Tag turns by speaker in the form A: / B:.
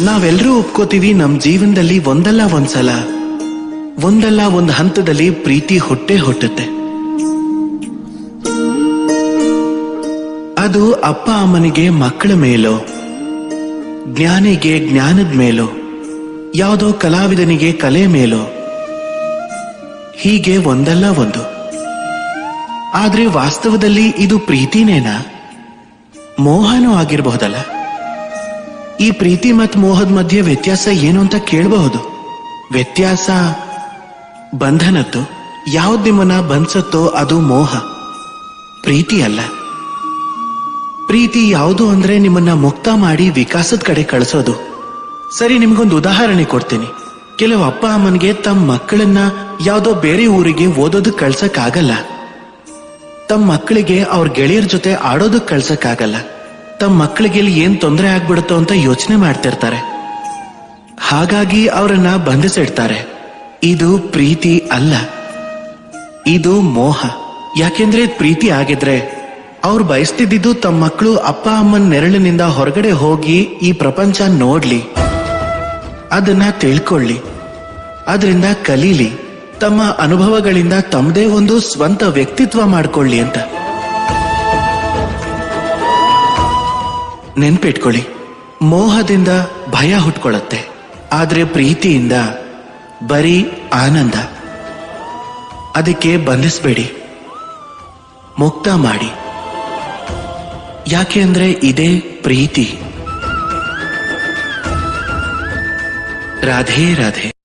A: ನಾವೆಲ್ಲರೂ ಒಪ್ಕೋತೀವಿ ನಮ್ ಜೀವನದಲ್ಲಿ ಒಂದಲ್ಲ ಒಂದ್ಸಲ. ಒಂದಲ್ಲ ಒಂದ್ ಹಂತದಲ್ಲಿ ಪ್ರೀತಿ ಹೊಟ್ಟೆ ಹೊಟ್ಟುತ್ತೆ. ಅದು ಅಪ್ಪ ಅಮ್ಮನಿಗೆ ಮಕ್ಕಳ ಮೇಲೋ, ಜ್ಞಾನಿಗೆ ಜ್ಞಾನದ ಮೇಲೋ, ಯಾವುದೋ ಕಲಾವಿದನಿಗೆ ಕಲೆ ಮೇಲೋ, ಹೀಗೆ ಒಂದಲ್ಲ ಒಂದು. ಆದ್ರೆ ವಾಸ್ತವದಲ್ಲಿ ಇದು ಪ್ರೀತಿನೇನಾ? ಮೋಹನೂ ಆಗಿರಬಹುದಲ್ಲ. ಈ ಪ್ರೀತಿ ಮತ್ತು ಮೋಹದ ಮಧ್ಯೆ ವ್ಯತ್ಯಾಸ ಏನು ಅಂತ ಕೇಳಬಹುದು? ವ್ಯತ್ಯಾಸ, ಬಂಧನದ್ದು, ಯಾವ್ದು ನಿಮ್ಮನ್ನ ಬಂಧಿಸುತ್ತೋ ಅದು ಮೋಹ. ಪ್ರೀತಿ ಅಲ್ಲ. ಪ್ರೀತಿ ಯಾವುದು ಅಂದ್ರೆ ನಿಮ್ಮನ್ನ ಮುಕ್ತ ಮಾಡಿ ವಿಕಾಸದ ಕಡೆ ಕಳಿಸೋದು. ಸರಿ, ನಿಮ್ಗೊಂದು ಉದಾಹರಣೆ ಕೊಡ್ತೀನಿ. ಕೆಲವು ಅಪ್ಪ ಅಮ್ಮನಿಗೆ ತಮ್ಮ ಮಕ್ಕಳನ್ನ ಯಾವುದೋ ಬೇರೆ ಊರಿಗೆ ಓದೋದಕ್ ಕಳ್ಸಕ್ ಆಗಲ್ಲ ತಮ್ಮ ಮಕ್ಕಳಿಗೆ ಅವ್ರ ಗೆಳೆಯರ ಜೊತೆ ಆಡೋದಕ್ಕೆ ಕಳ್ಸಕ್ಕಾಗಲ್ಲ. ತಮ್ಮ ಮಕ್ಕಳಿಗೆ ಇಲ್ಲಿ ಏನ್ ತೊಂದರೆ ಆಗ್ಬಿಡುತ್ತೋ ಅಂತ ಯೋಚನೆ ಮಾಡ್ತಿರ್ತಾರೆ. ಹಾಗಾಗಿ ಅವರನ್ನ ಬಂಧಿಸಿಡ್ತಾರೆ. ಇದು ಪ್ರೀತಿ ಅಲ್ಲ. ಇದು ಮೋಹ. ಯಾಕೆಂದ್ರೆ ಪ್ರೀತಿ ಆಗಿದ್ರೆ ಅವ್ರು ಬಯಸ್ತಿದ್ದು ತಮ್ಮ ಮಕ್ಕಳು ಅಪ್ಪ ಅಮ್ಮನ ನೆರಳಿನಿಂದ ಹೊರಗಡೆ ಹೋಗಿ ಈ ಪ್ರಪಂಚ ನೋಡ್ಲಿ. ಅದನ್ನ ತಿಳ್ಕೊಳ್ಳಿ. ಅದರಿಂದ ಕಲೀಲಿ. ತಮ್ಮ ಅನುಭವಗಳಿಂದ ತಮ್ಮದೇ ಒಂದು ಸ್ವಂತ ವ್ಯಕ್ತಿತ್ವ ಮಾಡ್ಕೊಳ್ಳಿ ಅಂತ. ನೆನ್ಪಿಟ್ಕೊಳ್ಳಿ. ಮೋಹದಿಂದ ಭಯ ಹುಟ್ಕೊಳ್ಳುತ್ತೆ. ಆದ್ರೆ ಪ್ರೀತಿಯಿಂದ ಬರೀ ಆನಂದ. ಅದಕ್ಕೆ ಬಂಧಿಸ್ಬೇಡಿ. ಮುಕ್ತ ಮಾಡಿ. ಯಾಕೆ ಅಂದ್ರೆ ಇದೇ ಪ್ರೀತಿ. ರಾಧೆ ರಾಧೆ.